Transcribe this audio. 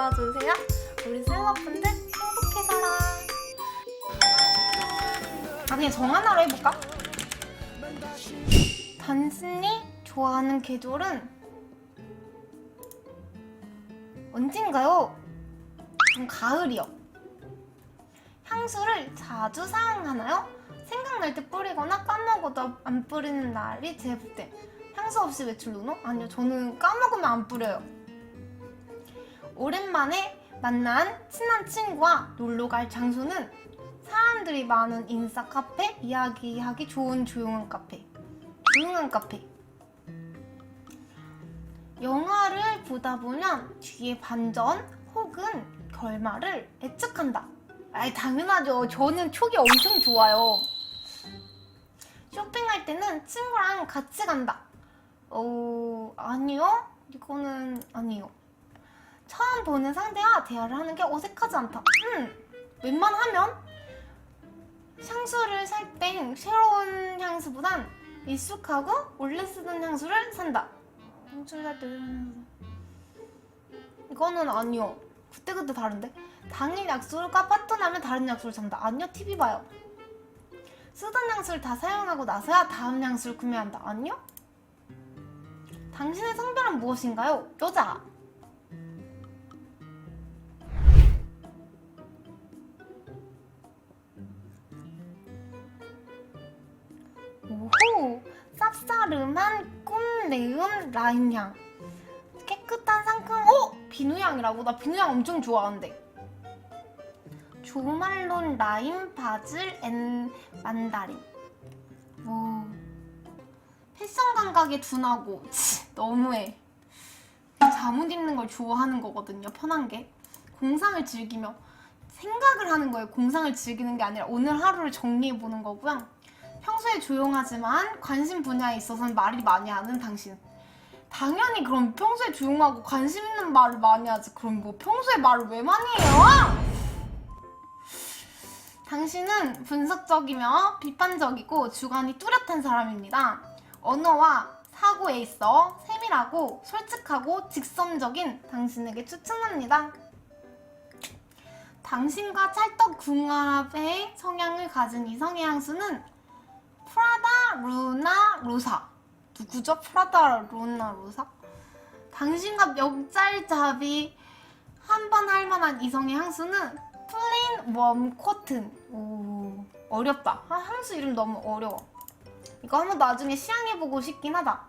눌러주세요. 우리 셀럽분들 행복해져라. 아 그냥 정 하나로 해볼까? 단순히 좋아하는 계절은 언젠가요? 전 가을이요. 향수를 자주 사용하나요? 생각날 때 뿌리거나 까먹어도 안 뿌리는 날이 제 때. 향수 없이 외출 노노? 아니요, 저는 까먹으면 안 뿌려요. 오랜만에 만난 친한 친구와 놀러 갈 장소는 사람들이 많은 인싸 카페, 이야기하기 좋은 조용한 카페. 조용한 카페. 영화를 보다 보면 뒤에 반전 혹은 결말을 예측한다. 아이, 당연하죠. 저는 촉이 엄청 좋아요. 쇼핑할 때는 친구랑 같이 간다. 어, 아니요. 이거는 아니요. 처음 보는 상대와 대화를 하는 게 어색하지 않다. 음, 웬만하면 향수를 살때 새로운 향수보단 익숙하고 원래 쓰던 향수를 산다. 향수를 살때 이거는 아니요. 그때그때 다른데? 당일 약속과 파토나면 다른 약속을 잡는다. 아니요, TV 봐요. 쓰던 향수를 다 사용하고 나서야 다음 향수를 구매한다. 아니요? 당신의 성별은 무엇인가요? 여자. 쌉싸름한 꿈내음 라인향. 깨끗한 상큼, 어? 비누향이라고? 나 비누향 엄청 좋아하는데. 조말론 라임 바질 앤 만다린. 오. 패션 감각에 둔하고 치, 너무해. 잠옷 입는 걸 좋아하는 거거든요. 편한 게. 공상을 즐기며 생각을 하는 거예요. 공상을 즐기는 게 아니라 오늘 하루를 정리해 보는 거고요. 평소에 조용하지만 관심 분야에 있어서는 말이 많이 하는 당신. 당연히 그럼 평소에 조용하고 관심 있는 말을 많이 하지. 그럼 뭐 평소에 말을 왜 많이 해요? 당신은 분석적이며 비판적이고 주관이 뚜렷한 사람입니다. 언어와 사고에 있어 세밀하고 솔직하고 직선적인 당신에게 추천합니다. 당신과 찰떡궁합의 성향을 가진 이성의 향수는 프라다 루나 로사. 누구죠? 프라다 루나 로사? 당신과 멱살잡이 한 번 할 만한 이성의 향수는 플린 웜 코튼. 오, 어렵다. 아, 향수 이름 너무 어려워. 이거 한번 나중에 시향해보고 싶긴 하다.